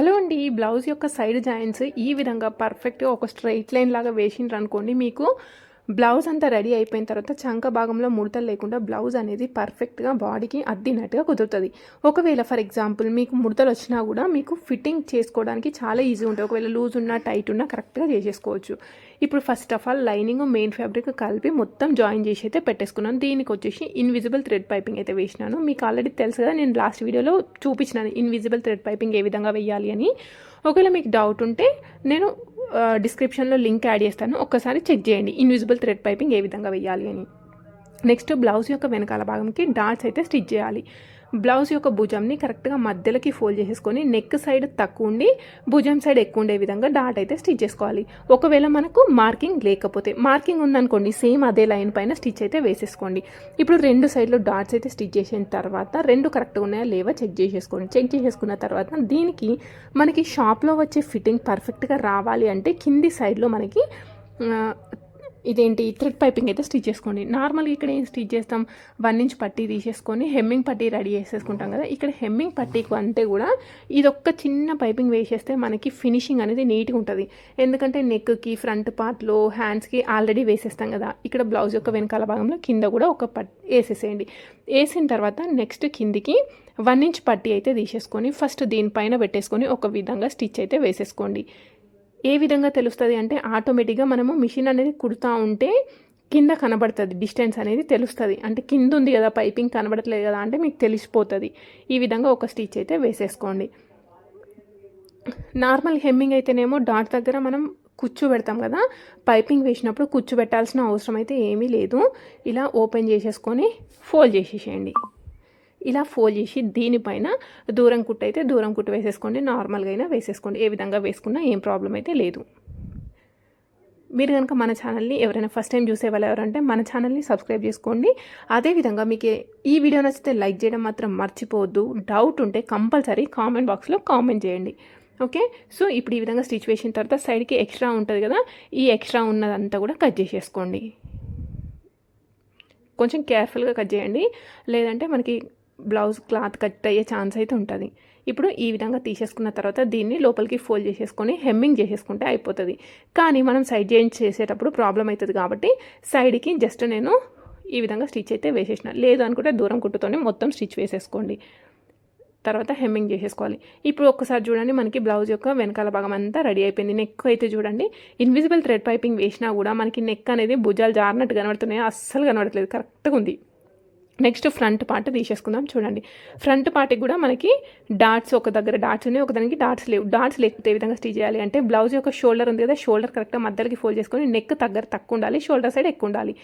Hello అండి ఈ blouse యొక్క సైడ్ జాయింట్స్ ఈ విధంగా పర్ఫెక్ట్గా ఒక స్ట్రైట్ లైన్ లాగా వేసిండ్రు అనుకోండి మీకు బ్లౌజ్ అంతా రెడీ అయిపోయిన తర్వాత చంక భాగంలో ముడతలు లేకుండా బ్లౌజ్ అనేది పర్ఫెక్ట్గా బాడీకి అద్దినట్టుగా కుదురుతుంది. ఒకవేళ ఫర్ ఎగ్జాంపుల్ మీకు ముడతలు వచ్చినా కూడా మీకు ఫిట్టింగ్ చేసుకోవడానికి చాలా ఈజీ ఉంటుంది. ఒకవేళ లూజ్ ఉన్నా టైట్ ఉన్నా కరెక్ట్గా చేసేసుకోవచ్చు. ఇప్పుడు first of all lining main fabric కలిపి మొత్తం జాయిన్ చేసి అయితే పెట్టేసుకున్నాను. దీనికి వచ్చేసి ఇన్విజిబుల్ థ్రెడ్ పైపింగ్ అయితే వేసినాను. మీకు ఆల్రెడీ తెలుసు కదా నేను లాస్ట్ వీడియోలో చూపించినాను ఇన్విజిబుల్ థ్రెడ్ పైపింగ్ ఏ విధంగా వేయాలి అని. ఒకవేళ మీకు డౌట్ ఉంటే నేను డిస్క్రిప్షన్లో లింక్ యాడ్ చేస్తాను. ఒక్కసారి చెక్ చేయండి. ఇన్విజిబుల్ థ్రెడ్ పైపింగ్ ఏ విధంగా వేయాలి అని. నెక్స్ట్ బ్లౌజ్ యొక్క వెనకాల భాగంకి డాట్స్ అయితే స్టిచ్ చేయాలి. బ్లౌజ్ యొక్క భుజంని కరెక్ట్గా మధ్యలోకి ఫోల్డ్ చేసేసుకొని నెక్ సైడ్ తక్కువ ఉండి భుజం సైడ్ ఎక్కువ ఉండే విధంగా డాట్ అయితే స్టిచ్ చేసుకోవాలి. ఒకవేళ మనకు మార్కింగ్ లేకపోతే మార్కింగ్ ఉందనుకోండి సేమ్ అదే లైన్ పైన స్టిచ్ అయితే వేసేసుకోండి. ఇప్పుడు రెండు సైడ్లో డాట్స్ అయితే స్టిచ్ చేసిన తర్వాత రెండు కరెక్ట్గా ఉన్నాయా లేవా చెక్ చేసేసుకోండి. చెక్ చేసేసుకున్న తర్వాత దీనికి మనకి షాప్లో వచ్చే ఫిట్టింగ్ పర్ఫెక్ట్గా రావాలి అంటే కింది సైడ్లో మనకి ఇదేంటి? థ్రెడ్ పైపింగ్ అయితే స్టిచ్ చేసుకోండి. నార్మల్గా ఇక్కడ ఏం స్టిచ్ చేస్తాం? వన్ ఇంచ్ పట్టీ తీసేసుకొని హెమ్మింగ్ పట్టీ రెడీ చేసేసుకుంటాం కదా. ఇక్కడ హెమ్మింగ్ పట్టీకి అంటే కూడా ఇది చిన్న పైపింగ్ వేసేస్తే మనకి ఫినిషింగ్ అనేది నీట్గా ఉంటుంది. ఎందుకంటే నెక్కి ఫ్రంట్ పార్ట్లో హ్యాండ్స్కి ఆల్రెడీ వేసేస్తాం కదా. ఇక్కడ బ్లౌజ్ యొక్క వెనకాల భాగంలో కింద కూడా ఒక పట్ వేసేసేయండి. వేసిన తర్వాత నెక్స్ట్ కిందికి వన్ ఇంచ్ పట్టీ అయితే తీసేసుకొని ఫస్ట్ దీనిపైన పెట్టేసుకొని ఒక విధంగా స్టిచ్ అయితే వేసేసుకోండి. ఏ విధంగా తెలుస్తుంది అంటే ఆటోమేటిక్గా మనము మిషన్ అనేది కుడుతూ ఉంటే కింద కనబడుతుంది డిస్టెన్స్ అనేది తెలుస్తుంది. అంటే కింద ఉంది కదా పైపింగ్ కనబడట్లేదు కదా అంటే మీకు తెలిసిపోతుంది. ఈ విధంగా ఒక స్టిచ్ అయితే వేసేసుకోండి. నార్మల్ హెమ్మింగ్ అయితేనేమో డాట్ దగ్గర మనం కుచ్చు పెడతాం కదా పైపింగ్ వేసినప్పుడు కుచ్చు పెట్టాల్సిన అవసరం అయితే ఏమీ లేదు. ఇలా ఓపెన్ చేసేసుకొని ఫోల్డ్ చేసేసేయండి. ఇలా ఫోల్డ్ చేసి దీనిపైన దూరం కుట్టు అయితే దూరం కుట్టు వేసేసుకోండి నార్మల్గా అయినా వేసేసుకోండి. ఏ విధంగా వేసుకున్నా ఏం ప్రాబ్లం అయితే లేదు. మీరు కనుక మన ఛానల్ని ఎవరైనా ఫస్ట్ టైం చూసే వాళ్ళు ఎవరంటే మన ఛానల్ని సబ్స్క్రైబ్ చేసుకోండి. అదేవిధంగా మీకు ఈ వీడియో నచ్చితే లైక్ చేయడం మాత్రం మర్చిపోవద్దు. డౌట్ ఉంటే కంపల్సరీ కామెంట్ బాక్స్లో కామెంట్ చేయండి. ఓకే సో ఇప్పుడు ఈ విధంగా స్టిచ్ వేసిన తర్వాత సైడ్కి ఎక్స్ట్రా ఉంటుంది కదా ఈ ఎక్స్ట్రా ఉన్నదంతా కూడా కట్ చేసేసుకోండి. కొంచెం కేర్ఫుల్గా కట్ చేయండి. లేదంటే మనకి బ్లౌజ్ క్లాత్ కట్ అయ్యే ఛాన్స్ అయితే ఉంటుంది. ఇప్పుడు ఈ విధంగా తీసేసుకున్న తర్వాత దీన్ని లోపలికి ఫోల్డ్ చేసేసుకొని హెమ్మింగ్ చేసేసుకుంటే అయిపోతుంది. కానీ మనం సైడ్ చేంజ్ చేసేటప్పుడు ప్రాబ్లం అవుతుంది కాబట్టి సైడ్కి జస్ట్ నేను ఈ విధంగా స్టిచ్ అయితే వేసేసిన. లేదు అనుకుంటే దూరం కుట్టుతోనే మొత్తం స్టిచ్ వేసేసుకోండి. తర్వాత హెమ్మింగ్ చేసేసుకోవాలి. ఇప్పుడు ఒక్కసారి చూడండి మనకి బ్లౌజ్ యొక్క వెనకాల భాగం అంతా రెడీ అయిపోయింది. నెక్ అయితే చూడండి ఇన్విజిబుల్ థ్రెడ్ పైపింగ్ వేసినా కూడా మనకి నెక్ అనేది భుజాలు జారినట్టు కనబడుతున్నాయి. అస్సలు కనబడట్లేదు. కరెక్ట్గా ఉంది. నెక్స్ట్ ఫ్రంట్ పార్ట్ తీసేసుకుందాం. చూడండి. ఫ్రంట్ పార్ట్కి కూడా మనకి డాట్స్ ఒక దగ్గర డాట్స్ ఉన్నాయి ఒక దానికి డాట్స్ లేవు. డాట్స్ లేకపోతే ఏ విధంగా స్టిచ్ చేయాలి అంటే బ్లౌజ్ యొక్క షోల్డర్ ఉంది కదా షోల్డర్ కరెక్ట్గా మధ్యలోకి ఫోల్డ్ చేసుకొని నెక్ దగ్గర తక్కువ ఉండాలి షోల్డర్ సైడ్ ఎక్కువ ఉండాలి.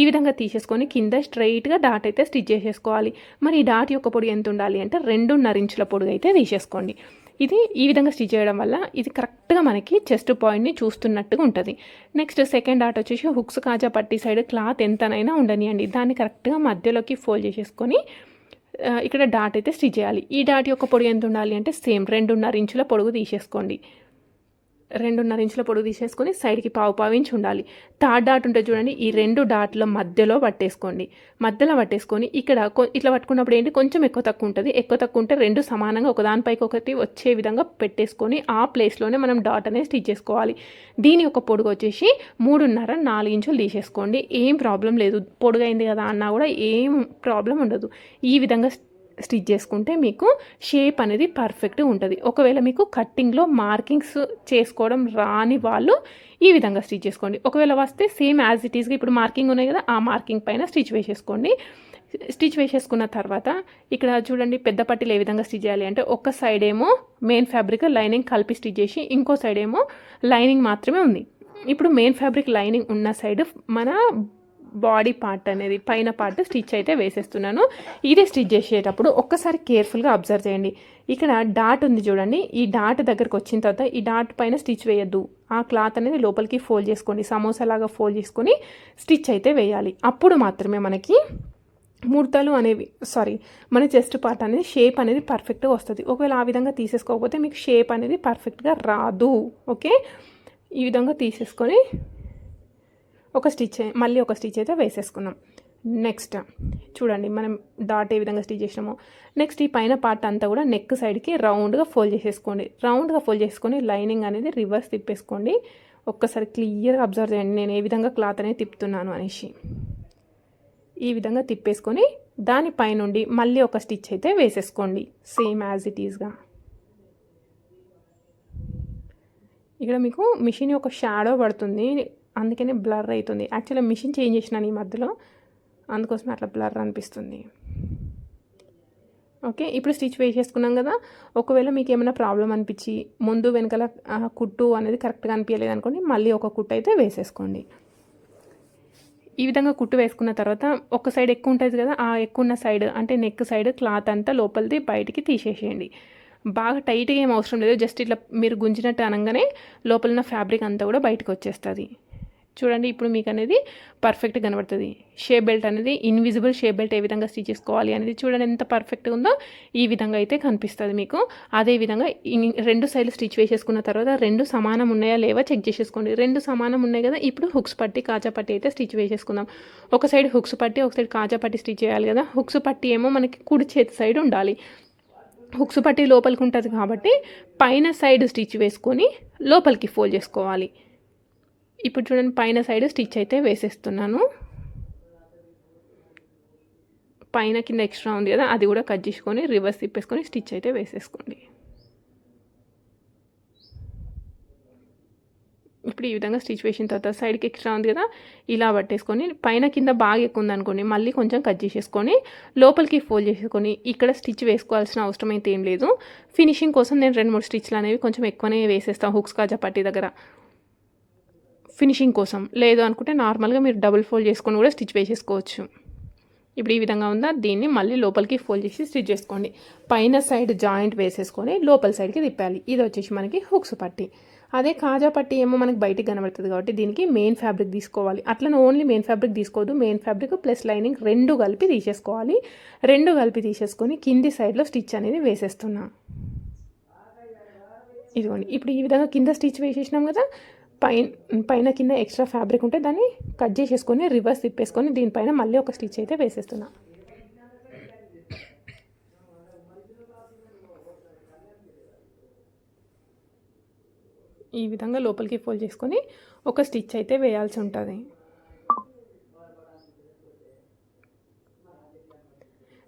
ఈ విధంగా తీసేసుకొని కింద స్ట్రైట్గా డాట్ అయితే స్టిచ్ చేసేసుకోవాలి. మరి ఈ డాట్ యొక్క పొడి ఎంత ఉండాలి అంటే రెండున్నర ఇంచుల పొడుగు అయితే తీసేసుకోండి. ఇది ఈ విధంగా స్టిచ్ చేయడం వల్ల ఇది కరెక్ట్గా మనకి చెస్ట్ పాయింట్ని చూస్తున్నట్టుగా ఉంటుంది. నెక్స్ట్ సెకండ్ ఆర్ట్ వచ్చేసి హుక్స్ కాజా పట్టి సైడ్ క్లాత్ ఎంతనైనా ఉండనియండి. దాన్ని కరెక్ట్గా మధ్యలోకి ఫోల్డ్ చేసేసుకొని ఇక్కడ డాట్ అయితే స్టిచ్ చేయాలి. ఈ డాట్ యొక్క పొడుగు ఎంత ఉండాలి అంటే సేమ్ రెండున్నర ఇంచుల పొడుగు తీసేసుకోండి. రెండున్నర ఇంచుల పొడుగు తీసేసుకొని సైడ్కి పావు పావు ఇంచు ఉండాలి. థర్డ్ డాట్ ఉంటే చూడండి ఈ రెండు డాట్ల మధ్యలో పట్టేసుకోండి. మధ్యలో పట్టేసుకొని ఇక్కడ ఇట్లా పట్టుకున్నప్పుడు ఏంటి కొంచెం ఎక్కువ తక్కువ ఉంటుంది. ఎక్కువ తక్కువ ఉంటే రెండు సమానంగా ఒకదానిపైకి ఒకటి వచ్చే విధంగా పెట్టేసుకొని ఆ ప్లేస్లోనే మనం డాట్ అనేది స్టిచ్ చేసుకోవాలి. దీని యొక్క పొడుగు వచ్చేసి మూడున్నర నాలుగు ఇంచులు తీసేసుకోండి. ఏం ప్రాబ్లం లేదు. పొడుగైంది కదా అన్నా కూడా ఏం ప్రాబ్లం ఉండదు. ఈ విధంగా స్టిచ్ చేసుకుంటే మీకు షేప్ అనేది పర్ఫెక్ట్గా ఉంటుంది. ఒకవేళ మీకు కట్టింగ్లో మార్కింగ్స్ చేసుకోవడం రాని వాళ్ళు ఈ విధంగా స్టిచ్ చేసుకోండి. ఒకవేళ వస్తే సేమ్ యాజ్ ఇట్ ఈస్గా ఇప్పుడు మార్కింగ్ ఉన్నాయి కదా ఆ మార్కింగ్ పైన స్టిచ్ వేసేసుకోండి. స్టిచ్ వేసేసుకున్న తర్వాత ఇక్కడ చూడండి పెద్ద పట్టీలు ఏ విధంగా స్టిచ్ చేయాలి అంటే ఒక సైడ్ ఏమో మెయిన్ ఫ్యాబ్రిక్ లైనింగ్ కలిపి స్టిచ్ చేసి ఇంకో సైడ్ ఏమో లైనింగ్ మాత్రమే ఉంది. ఇప్పుడు మెయిన్ ఫ్యాబ్రిక్ లైనింగ్ ఉన్న సైడ్ మన బాడీ పార్ట్ అనేది పైన పార్ట్ స్టిచ్ అయితే వేసేస్తున్నాను. ఇది స్టిచ్ చేసేటప్పుడు ఒక్కసారి కేర్ఫుల్గా అబ్జర్వ్ చేయండి. ఇక్కడ డాట్ ఉంది చూడండి. ఈ డాట్ దగ్గరకు వచ్చిన తర్వాత ఈ డాట్ పైన స్టిచ్ వేయద్దు. ఆ క్లాత్ అనేది లోపలికి ఫోల్డ్ చేసుకోండి. సమోసాలాగా ఫోల్డ్ చేసుకొని స్టిచ్ అయితే వేయాలి. అప్పుడు మాత్రమే మనకి ముడతలు అనేవి సారీ మన చెస్ట్ పార్ట్ అనేది షేప్ అనేది పర్ఫెక్ట్గా వస్తుంది. ఒకవేళ ఆ విధంగా తీసేసుకోకపోతే మీకు షేప్ అనేది పర్ఫెక్ట్గా రాదు. ఓకే? ఈ విధంగా తీసేసుకొని ఒక స్టిచ్ మళ్ళీ ఒక స్టిచ్ అయితే వేసేసుకున్నాం నెక్స్ట్ చూడండి మనం డాట్ ఏ విధంగా స్టిచ్ చేసినామో. నెక్స్ట్ ఈ పైన పార్ట్ అంతా కూడా నెక్ సైడ్కి రౌండ్గా ఫోల్డ్ చేసేసుకోండి. రౌండ్గా ఫోల్డ్ చేసుకొని లైనింగ్ అనేది రివర్స్ తిప్పేసుకోండి. ఒక్కసారి క్లియర్గా అబ్జర్వ్ చేయండి. నేను ఏ విధంగా క్లాత్ అనేది తిప్పుతున్నాను అనేసి. ఈ విధంగా తిప్పేసుకొని దానిపైనుండి మళ్ళీ ఒక స్టిచ్ అయితే వేసేసుకోండి. సేమ్ యాజ్ ఇట్ ఈస్గా ఇక్కడ మీకు మిషన్ ఒక షాడో పడుతుంది. అందుకనే బ్లర్ అవుతుంది. యాక్చువల్గా మిషన్ చేంజ్ చేసినాను ఈ మధ్యలో. అందుకోసం అట్లా బ్లర్ అనిపిస్తుంది. ఓకే ఇప్పుడు స్టిచ్ వేసేసుకున్నాం కదా. ఒకవేళ మీకు ఏమైనా ప్రాబ్లం అనిపించి ముందు వెనకాల కుట్టు అనేది కరెక్ట్గా అనిపించలేదు అనుకోండి మళ్ళీ ఒక కుట్టు అయితే వేసేసుకోండి. ఈ విధంగా కుట్టు వేసుకున్న తర్వాత ఒక సైడ్ ఎక్కువ ఉంటుంది కదా ఆ ఎక్కువ ఉన్న సైడ్ అంటే నెక్ సైడ్ క్లాత్ అంతా లోపలిది బయటికి తీసేసేయండి. బాగా టైట్గా ఏం అవసరం లేదు జస్ట్ ఇట్లా మీరు గుంజినట్టు అనగానే లోపల ఉన్న ఫ్యాబ్రిక్ అంతా కూడా బయటకు వచ్చేస్తుంది. చూడండి ఇప్పుడు మీకు అనేది పర్ఫెక్ట్ కనబడుతుంది. షేప్ బెల్ట్ అనేది ఇన్విజిబుల్ షేప్ బెల్ట్ ఏ విధంగా స్టిచ్ చేసుకోవాలి అనేది చూడండి ఎంత పర్ఫెక్ట్గా ఉందో ఈ విధంగా అయితే కనిపిస్తుంది మీకు. అదే విధంగా రెండు సైడ్లు స్టిచ్ వేసేసుకున్న తర్వాత రెండు సమానం ఉన్నాయా లేవా చెక్ చేసేసుకోండి. రెండు సమానం ఉన్నాయి కదా ఇప్పుడు హుక్స్ పట్టి కాజా పట్టి అయితే స్టిచ్ వేసేసుకుందాం. ఒక సైడ్ హుక్స్ పట్టి ఒక సైడ్ కాజా పట్టి స్టిచ్ చేయాలి కదా. హుక్స్ పట్టి ఏమో మనకి కుడి చేతి సైడ్ ఉండాలి. హుక్స్ పట్టి లోపలికి ఉంటుంది కాబట్టి పైన సైడ్ స్టిచ్ వేసుకొని లోపలికి ఫోల్డ్ చేసుకోవాలి. ఇప్పుడు చూడండి పైన సైడ్ స్టిచ్ అయితే వేసేస్తున్నాను. పైన కింద ఎక్స్ట్రా ఉంది కదా అది కూడా కట్ చేసుకొని రివర్స్ తిప్పేసుకొని స్టిచ్ అయితే వేసేసుకోండి. ఇప్పుడు ఈ విధంగా స్టిచ్ వేసిన తర్వాత సైడ్కి ఎక్స్ట్రా ఉంది కదా ఇలా పట్టేసుకొని పైన కింద బాగా ఎక్కువ ఉందనుకోండి మళ్ళీ కొంచెం కట్ చేసేసుకొని లోపలికి ఫోల్డ్ చేసుకొని ఇక్కడ స్టిచ్ వేసుకోవాల్సిన అవసరం అయితే ఏం లేదు. ఫినిషింగ్ కోసం నేను రెండు మూడు స్టిచ్లు అనేవి కొంచెం ఎక్కువనే వేసేస్తాను హుక్స్ కాజా పట్టి దగ్గర. ఫినిషింగ్ కోసం. లేదు అనుకుంటే నార్మల్గా మీరు డబుల్ ఫోల్డ్ చేసుకొని కూడా స్టిచ్ వేసేసుకోవచ్చు. ఇప్పుడు ఈ విధంగా ఉందా? దీన్ని మళ్ళీ లోపలికి ఫోల్డ్ చేసి స్టిచ్ చేసుకోండి. పైన సైడ్ జాయింట్ వేసేసుకొని లోపల సైడ్కి తిప్పాలి. ఇది వచ్చేసి మనకి హుక్స్ పట్టి. అదే కాజా పట్టి ఏమో మనకి బయటికి కనబడుతుంది కాబట్టి దీనికి మెయిన్ ఫ్యాబ్రిక్ తీసుకోవాలి. అట్లనే ఓన్లీ మెయిన్ ఫ్యాబ్రిక్ తీసుకోవద్దు. మెయిన్ ఫ్యాబ్రిక్ ప్లస్ లైనింగ్ రెండు కలిపి తీసేసుకోవాలి. రెండు కలిపి తీసేసుకొని కింది సైడ్లో స్టిచ్ అనేది వేసేస్తున్నా. ఇదిగోండి. ఇప్పుడు ఈ విధంగా కింద స్టిచ్ వేసేసినాం కదా? పైన పైన కింద ఎక్స్ట్రా ఫ్యాబ్రిక్ ఉంటే దాన్ని కట్ చేసేసుకొని రివర్స్ తిప్పేసుకొని దీనిపైన మళ్ళీ ఒక స్టిచ్ అయితే వేసేస్తున్నా. ఈ విధంగా లోపలికి ఫోల్డ్ చేసుకొని ఒక స్టిచ్ అయితే వేయాల్సి ఉంటుంది.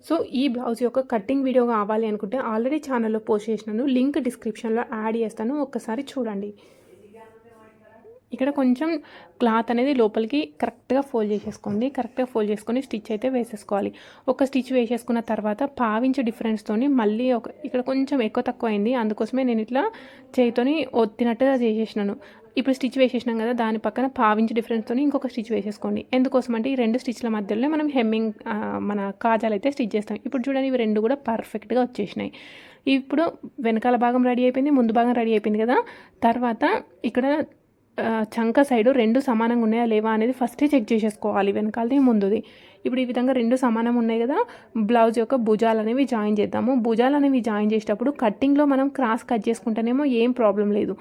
సో ఈ బ్లౌజ్ యొక్క కటింగ్ వీడియో కావాలి అనుకుంటే ఆల్రెడీ ఛానల్లో పోస్ట్ చేసినాను లింక్ డిస్క్రిప్షన్లో యాడ్ చేస్తాను ఒక్కసారి చూడండి. ఇక్కడ కొంచెం క్లాత్ అనేది లోపలికి కరెక్ట్గా ఫోల్డ్ చేసేసుకోండి. కరెక్ట్గా ఫోల్డ్ చేసుకొని స్టిచ్ అయితే వేసేసుకోవాలి. ఒక స్టిచ్ వేసేసుకున్న తర్వాత పావించు డిఫరెన్స్తోని మళ్ళీ ఒక ఇక్కడ కొంచెం ఎక్కువ తక్కువ అయింది. అందుకోసమే నేను ఇట్లా చేయితోని ఒత్తినట్టుగా చేసేసినాను. ఇప్పుడు స్టిచ్ వేసేసినాం కదా దాని పక్కన పావించి డిఫరెన్స్తో ఇంకొక స్టిచ్ వేసేసుకోండి. ఎందుకోసం అంటే ఈ రెండు స్టిచ్ల మధ్యలో మనం హెమ్మింగ్ మన కాజాలు అయితే స్టిచ్ చేస్తాం. ఇప్పుడు చూడండి ఇవి రెండు కూడా పర్ఫెక్ట్గా వచ్చేసినాయి. ఇప్పుడు వెనకాల భాగం రెడీ అయిపోయింది ముందు భాగం రెడీ అయిపోయింది కదా. తర్వాత ఇక్కడ చంక సైడు రెండు సమానంగా ఉన్నాయా లేవా అనేది ఫస్టే చెక్ చేసేసుకోవాలి. వెనకాలది ముందుది. ఇప్పుడు ఈ విధంగా రెండు సమానం ఉన్నాయి కదా బ్లౌజ్ యొక్క భుజాలు అనేవి జాయిన్ చేద్దాము. భుజాలు అనేవి జాయిన్ చేసేటప్పుడు కట్టింగ్లో మనం క్రాస్ కట్ చేసుకుంటేనేమో ఏం ప్రాబ్లం లేదు.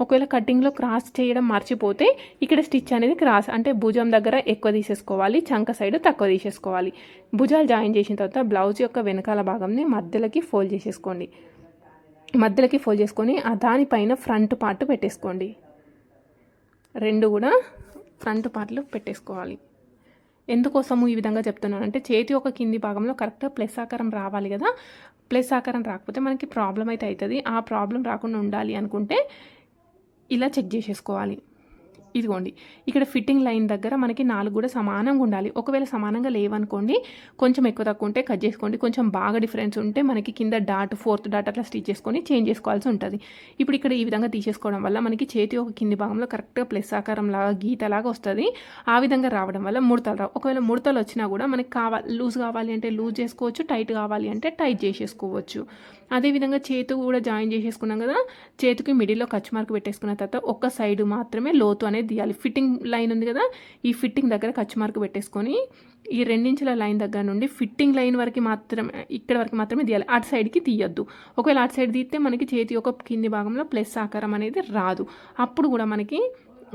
ఒకవేళ కట్టింగ్లో క్రాస్ చేయడం మర్చిపోతే ఇక్కడ స్టిచ్ అనేది క్రాస్ అంటే భుజం దగ్గర ఎక్కువ తీసేసుకోవాలి చంక సైడ్ తక్కువ తీసేసుకోవాలి. భుజాలు జాయిన్ చేసిన తర్వాత బ్లౌజ్ యొక్క వెనకాల భాగంని మధ్యలోకి ఫోల్డ్ చేసేసుకోండి. మధ్యలోకి ఫోల్డ్ చేసుకొని దానిపైన ఫ్రంట్ పార్ట్ పెట్టేసుకోండి. రెండు కూడా ఫ్రంట్ పార్ట్లు పెట్టేసుకోవాలి. ఎందుకోసము ఈ విధంగా చెప్తున్నాను అంటే చేతి ఒక కింది భాగంలో కరెక్ట్గా ప్లస్ ఆకారం రావాలి కదా. ప్లస్ ఆకారం రాకపోతే మనకి ప్రాబ్లం అయితే అవుతుంది. ఆ ప్రాబ్లం రాకుండా ఉండాలి అనుకుంటే ఇలా చెక్ చేసేసుకోవాలి. ఇదిగోండి ఇక్కడ ఫిట్టింగ్ లైన్ దగ్గర మనకి నాలుగు కూడా సమానంగా ఉండాలి. ఒకవేళ సమానంగా లేవనుకోండి కొంచెం ఎక్కువ తక్కువ ఉంటే కట్ చేసుకోండి. కొంచెం బాగా డిఫరెన్స్ ఉంటే మనకి కింద డాట్ ఫోర్త్ డాట్ అట్లా స్టిచ్ చేసుకొని చేంజ్ చేసుకోవాల్సి ఉంటుంది. ఇప్పుడు ఇక్కడ ఈ విధంగా తీసేసుకోవడం వల్ల మనకి చేతి ఒక కింది భాగంలో కరెక్ట్గా ప్లస్ ఆకారం లాగా గీతలాగా వస్తుంది. ఆ విధంగా రావడం వల్ల ముడతలు రావు. ఒకవేళ ముడతలు వచ్చినా కూడా మనకి కావాలి లూజ్ కావాలి అంటే లూజ్ చేసుకోవచ్చు టైట్ కావాలి అంటే టైట్ చేసేసుకోవచ్చు. అదేవిధంగా చేతు కూడా జాయిన్ చేసేసుకున్నాం కదా చేతికి మిడిల్లో ఖర్చు మార్క్ పెట్టేసుకున్న తర్వాత ఒక సైడ్ మాత్రమే లోతు అనేది తీయాలి. ఫిట్టింగ్ లైన్ ఉంది కదా ఈ ఫిట్టింగ్ దగ్గర ఖర్చు మార్క్ పెట్టేసుకొని ఈ రెండించుల లైన్ దగ్గర నుండి ఫిట్టింగ్ లైన్ వరకు మాత్రమే ఇక్కడ వరకు మాత్రమే తీయాలి. అటు సైడ్కి తీయద్దు. ఒకవేళ అటు సైడ్ తీస్తే మనకి చేతి యొక్క కింది భాగంలో ప్లస్ ఆకారం అనేది రాదు. అప్పుడు కూడా మనకి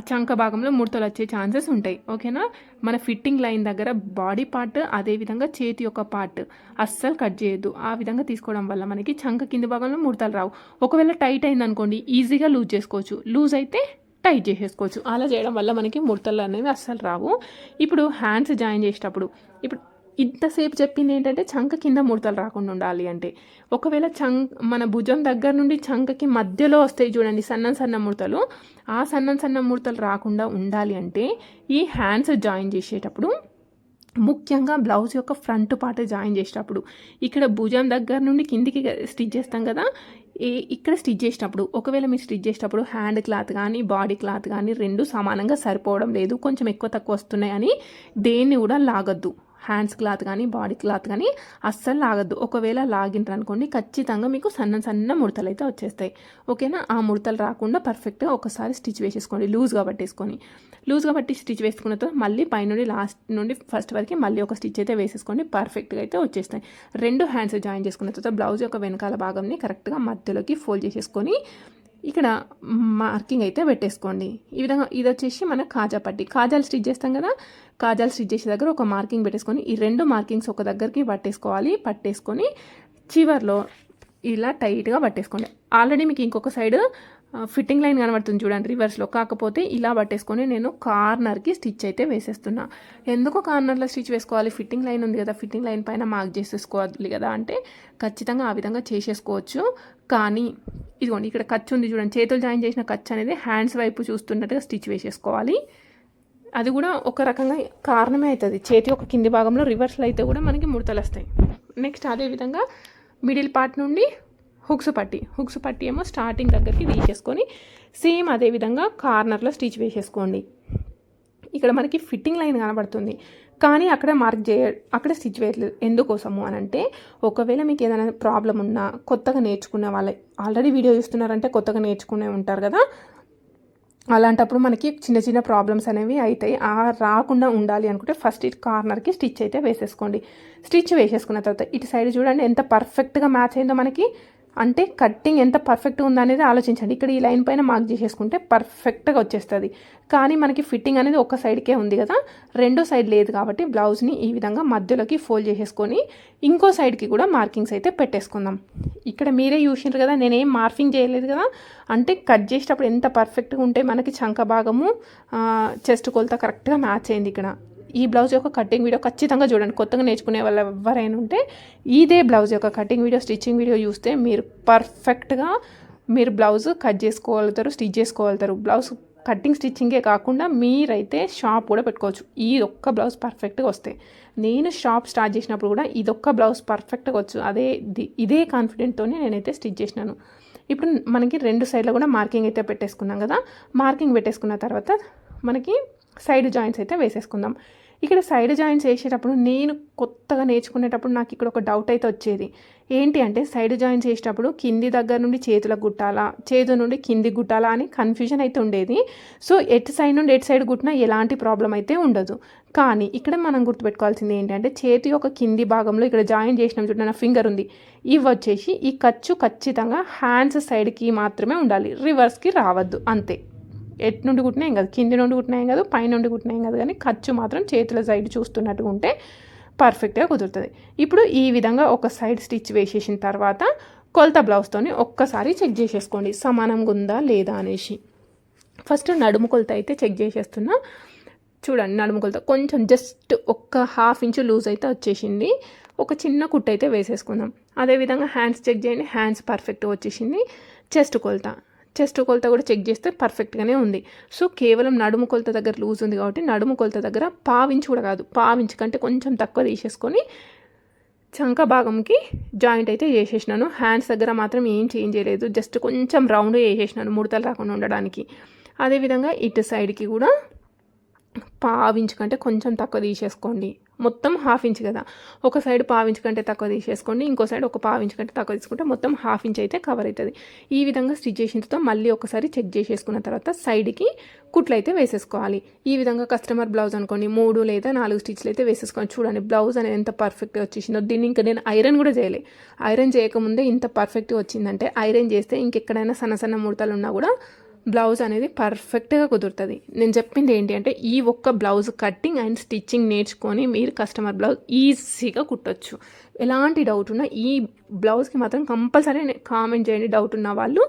చంక భాగంలో ముడతలు వచ్చే ఛాన్సెస్ ఉంటాయి ఓకేనా? మన ఫిట్టింగ్ లైన్ దగ్గర బాడీ పార్ట్ అదేవిధంగా చేతి యొక్క పార్ట్ అస్సలు కట్ చేయొద్దు. ఆ విధంగా తీసుకోవడం వల్ల మనకి చంక కింది భాగంలో ముడతలు రావు. ఒకవేళ టైట్ అయింది అనుకోండి ఈజీగా లూజ్ చేసుకోవచ్చు. లూజ్ అయితే టైట్ చేసేసుకోవచ్చు. అలా చేయడం వల్ల మనకి ముడతలు అనేవి అస్సలు రావు. ఇప్పుడు హ్యాండ్స్ జాయిన్ చేసేటప్పుడు ఇప్పుడు ఇంతసేపు చెప్పింది ఏంటంటే చంక కింద ముడతలు రాకుండా ఉండాలి అంటే. ఒకవేళ చంక్ మన భుజం దగ్గర నుండి చంకకి మధ్యలో వస్తాయి చూడండి సన్న సన్న ముడతలు. ఆ సన్న సన్న ముడతలు రాకుండా ఉండాలి అంటే ఈ హ్యాండ్స్ జాయిన్ చేసేటప్పుడు ముఖ్యంగా బ్లౌజ్ యొక్క ఫ్రంట్ పార్ట్ జాయిన్ చేసేటప్పుడు ఇక్కడ భుజం దగ్గర నుండి కిందికి స్టిచ్ చేస్తాం కదా ఏ ఇక్కడ స్టిచ్ చేసేటప్పుడు ఒకవేళ మీరు స్టిచ్ చేసేటప్పుడు హ్యాండ్ క్లాత్ కానీ బాడీ క్లాత్ కానీ రెండు సమానంగా సరిపోవడం లేదు కొంచెం ఎక్కువ తక్కువ వస్తున్నాయని దేన్ని కూడా లాగద్దు. హ్యాండ్స్ క్లాత్ కానీ బాడీ క్లాత్ కానీ అస్సలు లాగద్దు. ఒకవేళ లాగింటారు అనుకోండి ఖచ్చితంగా మీకు సన్న సన్న ముడతలు అయితే వచ్చేస్తాయి. ఓకేనా? ఆ ముడతలు రాకుండా పర్ఫెక్ట్గా ఒకసారి స్టిచ్ వేసేసుకోండి. లూజ్గా పట్టేసుకొని. లూజ్గా పట్టి స్టిచ్ వేసుకున్న తర్వాత మళ్ళీ పైనుండి లాస్ట్ నుండి ఫస్ట్ వరకు మళ్ళీ ఒక స్టిచ్ అయితే వేసేసుకోండి. పర్ఫెక్ట్గా అయితే వచ్చేస్తాయి. రెండు హ్యాండ్స్ జాయిన్ చేసుకున్న తర్వాత బ్లౌజ్ యొక్క వెనకాల భాగంని కరెక్ట్గా మధ్యలోకి ఫోల్డ్ చేసేసుకొని ఇక్కడ మార్కింగ్ అయితే పెట్టేసుకోండి. ఈ విధంగా ఇది వచ్చేసి మన కాజా పట్టి. కాజాలు స్టిచ్ చేస్తాం కదా? కాజాలు స్టిచ్ చేసే దగ్గర ఒక మార్కింగ్ పెట్టేసుకొని ఈ రెండు మార్కింగ్స్ ఒక దగ్గరికి పట్టేసుకోవాలి. పట్టేసుకొని చివర్లో ఇలా టైట్గా పట్టేసుకోండి. ఆల్రెడీ మీకు ఇంకొక సైడ్ ఫిట్టింగ్ లైన్ కనబడుతుంది చూడండి రివర్స్లో. కాకపోతే ఇలా పట్టేసుకొని నేను కార్నర్కి స్టిచ్ అయితే వేసేస్తున్నా. ఎందుకు కార్నర్లో స్టిచ్ వేసుకోవాలి? ఫిట్టింగ్ లైన్ ఉంది కదా ఫిట్టింగ్ లైన్ పైన మార్క్ చేసేసుకోవాలి కదా అంటే ఖచ్చితంగా ఆ విధంగా చేసేసుకోవచ్చు. కానీ ఇదిగోండి ఇక్కడ ఖర్చు ఉంది చూడండి. చేతులు జాయిన్ చేసిన ఖర్చు అనేది హ్యాండ్స్ వైపు చూస్తున్నట్టుగా స్టిచ్ వేసేసుకోవాలి. అది కూడా ఒక రకంగా కారణమే అవుతుంది. చేతి ఒక కింది భాగంలో రివర్స్లో అయితే కూడా మనకి ముడతలు వస్తాయి. నెక్స్ట్ అదేవిధంగా మిడిల్ పార్ట్ నుండి హుక్స్ పట్టి హుక్స్ పట్టి ఏమో స్టార్టింగ్ దగ్గరికి తీసేసుకొని సేమ్ అదే విధంగా కార్నర్లో స్టిచ్ వేసేసుకోండి. ఇక్కడ మనకి ఫిట్టింగ్ లైన్ కనబడుతుంది. కానీ అక్కడ మార్క్ చేయ అక్కడ స్టిచ్ వేయట్లేదు. ఎందుకోసము అని అంటే ఒకవేళ మీకు ఏదైనా ప్రాబ్లం ఉన్నా కొత్తగా నేర్చుకునే వాళ్ళే ఆల్రెడీ వీడియో చూస్తున్నారంటే కొత్తగా నేర్చుకునే ఉంటారు కదా. అలాంటప్పుడు మనకి చిన్న చిన్న ప్రాబ్లమ్స్ అనేవి అవుతాయి ఆ రాకుండా ఉండాలి అనుకుంటే ఫస్ట్ ఇటు కార్నర్కి స్టిచ్ అయితే వేసేసుకోండి. స్టిచ్ వేసేసుకున్న తర్వాత ఇటు సైడ్ చూడండి ఎంత పర్ఫెక్ట్గా మ్యాచ్ అయిందో మనకి. అంటే కట్టింగ్ ఎంత పర్ఫెక్ట్గా ఉందనేది ఆలోచించండి. ఇక్కడ ఈ లైన్ పైన మార్క్ చేసేసుకుంటే పర్ఫెక్ట్గా వచ్చేస్తుంది. కానీ మనకి ఫిట్టింగ్ అనేది ఒక సైడ్కే ఉంది కదా. రెండో సైడ్ లేదు కాబట్టి బ్లౌజ్ని ఈ విధంగా మధ్యలోకి ఫోల్డ్ చేసేసుకొని ఇంకో సైడ్కి కూడా మార్కింగ్స్ అయితే పెట్టేసుకుందాం. ఇక్కడ మీరే చూసినారు కదా నేనేం మార్కింగ్ చేయలేదు కదా. అంటే కట్ చేసేటప్పుడు ఎంత పర్ఫెక్ట్గా ఉంటే మనకి చంక భాగము చెస్ట్ కొలత కరెక్ట్గా మ్యాచ్ అయింది ఇక్కడ. ఈ బ్లౌజ్ యొక్క కటింగ్ వీడియో ఖచ్చితంగా చూడండి. కొత్తగా నేర్చుకునే వాళ్ళు ఎవరైనా ఉంటే ఇదే బ్లౌజ్ యొక్క కటింగ్ వీడియో స్టిచ్చింగ్ వీడియో చూస్తే మీరు పర్ఫెక్ట్గా మీరు బ్లౌజ్ కట్ చేసుకోగలుగుతారు స్టిచ్ చేసుకోగలుగుతారు. బ్లౌజ్ కటింగ్ స్టిచ్చింగే కాకుండా మీరైతే షాప్ కూడా పెట్టుకోవచ్చు. ఈ ఒక్క బ్లౌజ్ పర్ఫెక్ట్గా వస్తాయి నేను షాప్ స్టార్ట్ చేసినప్పుడు కూడా ఇదొక్క బ్లౌజ్ పర్ఫెక్ట్గా వచ్చు. అదే ఇదే కాన్ఫిడెంట్తోనే నేనైతే స్టిచ్ చేసినాను. ఇప్పుడు మనకి రెండు సైడ్లో కూడా మార్కింగ్ అయితే పెట్టేసుకున్నాం కదా. మార్కింగ్ పెట్టేసుకున్న తర్వాత మనకి సైడ్ జాయింట్స్ అయితే వేసేసుకుందాం. ఇక్కడ సైడ్ జాయింట్స్ వేసేటప్పుడు నేను కొత్తగా నేర్చుకునేటప్పుడు నాకు ఇక్కడ ఒక డౌట్ అయితే వచ్చేది. ఏంటి అంటే సైడ్ జాయింట్స్ వేసేటప్పుడు కింది దగ్గర నుండి చేతులకు గుట్టాలా చేతు నుండి కింది గుట్టాలా అని కన్ఫ్యూజన్ అయితే ఉండేది. సో ఎటు సైడ్ నుండి ఎటు సైడ్ గుట్టినా ఎలాంటి ప్రాబ్లం అయితే ఉండదు. కానీ ఇక్కడ మనం గుర్తుపెట్టుకోవాల్సింది ఏంటంటే చేతి యొక్క కింది భాగంలో ఇక్కడ జాయిన్ చేసిన చూడండి నా ఫింగర్ ఉంది. ఇవి వచ్చేసి ఈ ఖర్చు ఖచ్చితంగా హ్యాండ్స్ సైడ్కి మాత్రమే ఉండాలి. రివర్స్కి రావద్దు. అంతే. ఎట్ నుండి కుట్టినా కాదు. కింది నుండి కుట్టినా కాదు పైన నుండి కుట్టినా కాదు. కానీ ఖర్చు మాత్రం చేతుల సైడ్ చూస్తున్నట్టుగా ఉంటే పర్ఫెక్ట్గా కుదురుతుంది. ఇప్పుడు ఈ విధంగా ఒక సైడ్ స్టిచ్ వేసేసిన తర్వాత కొలత బ్లౌజ్తోని ఒక్కసారి చెక్ చేసేసుకోండి. సమానంగా ఉందా లేదా అనేసి. ఫస్ట్ నడుము కొలత అయితే చెక్ చేసేస్తున్నా. చూడండి నడుము కొలత కొంచెం జస్ట్ ఒక్క హాఫ్ ఇంచు లూజ్ అయితే వచ్చేసింది. ఒక చిన్న కుట్ అయితే వేసేసుకుందాం. అదేవిధంగా హ్యాండ్స్ చెక్ చేయండి. హ్యాండ్స్ పర్ఫెక్ట్ వచ్చేసింది. చెస్ట్ కొలత. చెస్ట్ కొలత కూడా చెక్ చేస్తే పర్ఫెక్ట్గానే ఉంది. సో కేవలం నడుము కొలత దగ్గర లూజ్ ఉంది కాబట్టి నడుము కొలత దగ్గర పావించి కూడా కాదు. పావించి కంటే కొంచెం తక్కువ తీసేసుకొని చంక భాగంకి జాయింట్ అయితే చేసేసినాను. హ్యాండ్స్ దగ్గర మాత్రం ఏం చేంజ్ చేయలేదు. జస్ట్ కొంచెం రౌండ్ చేసేసినాను ముడతలు రాకుండా ఉండడానికి. అదేవిధంగా ఇటు సైడ్కి కూడా పావించు కంటే కొంచెం తక్కువ తీసేసుకోండి. మొత్తం హాఫ్ ఇంచ్ కదా. ఒక సైడ్ పావించు కంటే తక్కువ తీసేసుకోండి. ఇంకో సైడ్ ఒక పావించు కంటే తక్కువ తీసుకుంటే మొత్తం హాఫ్ ఇంచ్ అయితే కవర్ అవుతుంది. ఈ విధంగా స్టిచ్ చేసిన తర్వాత మళ్ళీ ఒకసారి చెక్ చేసేసుకున్న తర్వాత సైడ్కి కుట్లు అయితే వేసేసుకోవాలి. ఈ విధంగా కస్టమర్ బ్లౌజ్ అనుకోండి మూడు లేదా నాలుగు స్టిచ్లు అయితే వేసేసుకోండి చూడండి. బ్లౌజ్ అనేది ఎంత పర్ఫెక్ట్గా వచ్చేసిందో. దీన్ని ఇంకా నేను ఐరన్ కూడా చేయలే. ఐరన్ చేయకముందే ఇంత పర్ఫెక్ట్గా వచ్చిందంటే ఐరన్ చేస్తే ఇంకెక్కడైనా సన్న సన్న ముడతలు ఉన్నా కూడా బ్లౌజ్ అనేది పర్ఫెక్ట్గా కుదురుతుంది. నేను చెప్పింది ఏంటి అంటే ఈ ఒక్క బ్లౌజ్ కట్టింగ్ అండ్ స్టిచ్చింగ్ నేర్చుకొని మీరు కస్టమర్ బ్లౌజ్ ఈజీగా కుట్టొచ్చు. ఎలాంటి డౌట్ ఉన్నా ఈ బ్లౌజ్కి మాత్రం కంపల్సరీ కామెంట్ చేయండి. డౌట్ ఉన్న వాళ్ళు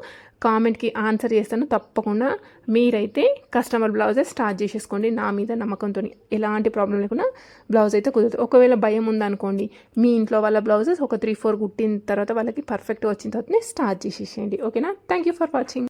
కామెంట్కి ఆన్సర్ చేస్తాను. తప్పకుండా మీరైతే కస్టమర్ బ్లౌజే స్టార్ట్ చేసేసుకోండి. నా మీద నమ్మకంతో ఎలాంటి ప్రాబ్లం లేకుండా బ్లౌజ్ అయితే కుదురుతుంది. ఒకవేళ భయం ఉందనుకోండి మీ ఇంట్లో వాళ్ళ బ్లౌజెస్ ఒక త్రీ ఫోర్ కుట్టిన తర్వాత వాళ్ళకి పర్ఫెక్ట్గా వచ్చిన తర్వాత స్టార్ట్ చేసేసేయండి. ఓకేనా? Thank you for watching.